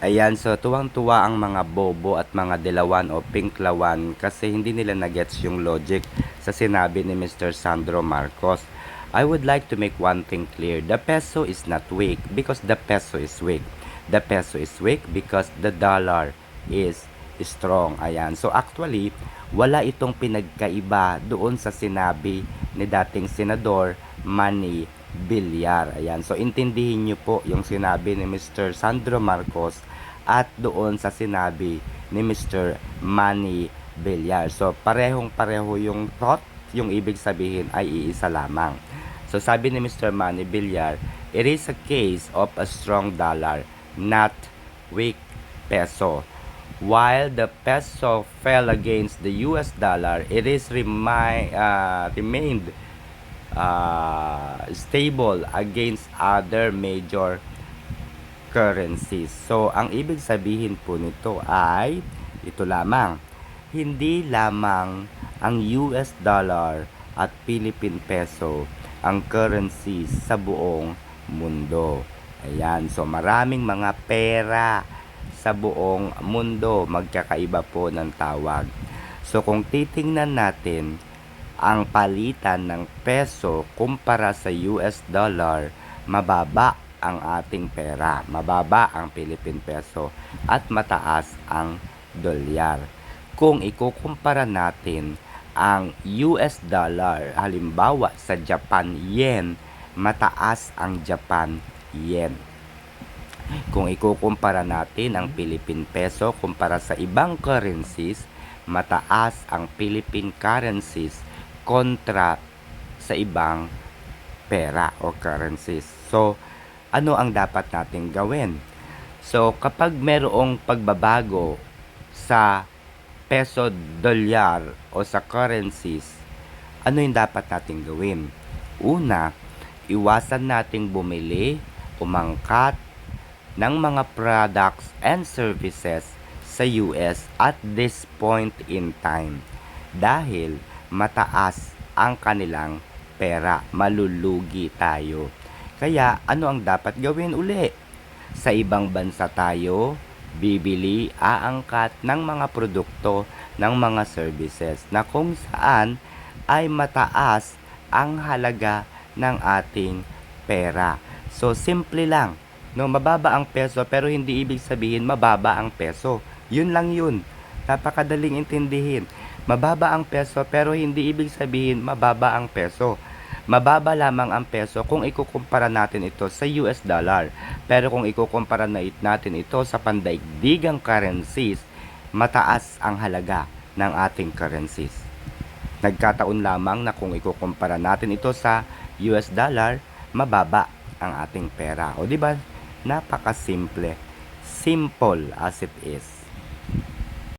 Ayan, so tuwang-tuwa ang mga bobo at mga dilawan o pinklawan kasi hindi nila nagets yung logic sa sinabi ni Mr. Sandro Marcos. I would like to make one thing clear. The peso is not weak because the peso is weak. The peso is weak because the dollar is strong. Ayan. So actually, wala itong pinagkaiba doon sa sinabi ni dating senador Manny Villar. Ayan. So intindihin niyo po yung sinabi ni Mr. Sandro Marcos at doon sa sinabi ni Mr. Manny Villar. So parehong pareho yung thought, yung ibig sabihin ay iisa lamang. So sabi ni Mr. Manny Villar, it is a case of a strong dollar, not weak peso. While the peso fell against the US dollar, it is remi- uh, remained uh, stable against other major currencies. So, ang ibig sabihin po nito ay ito lamang. Hindi lamang ang US dollar at Philippine peso ang currencies sa buong mundo. Ayan, so maraming mga pera sa buong mundo magkakaiba po ng tawag. So kung titingnan natin ang palitan ng peso kumpara sa US dollar, mababa ang ating pera, mababa ang Philippine peso at mataas ang dolyar. Kung ikukumpara natin ang US dollar, halimbawa sa Japan yen, mataas ang Japan yen. Kung ikukumpara natin ang Philippine peso kumpara sa ibang currencies, mataas ang Philippine currencies kontra sa ibang pera o currencies. So, ano ang dapat nating gawin? So, kapag merong pagbabago sa peso dolyar o sa currencies, ano yung dapat nating gawin? Una, iwasan nating bumili, umangkat ng mga products and services sa US at this point in time dahil mataas ang kanilang pera, malulugi tayo. Kaya ano ang dapat gawin uli? Sa ibang bansa tayo, bibili, aangkat ng mga produkto, ng mga services na kung saan ay mataas ang halaga ng ating pera. So, simple lang. No, mababa ang peso pero hindi ibig sabihin mababa ang peso. Yun lang yun. Napakadaling intindihin. Mababa ang peso pero hindi ibig sabihin mababa ang peso. Mababa lamang ang peso kung ikukumpara natin ito sa US dollar. Pero kung ikukumpara natin ito sa pandaigdigang currencies, mataas ang halaga ng ating currencies. Nagkataon lamang na kung ikukumpara natin ito sa US dollar, mababa ang ating pera. O di ba? Napakasimple. Simple as it is.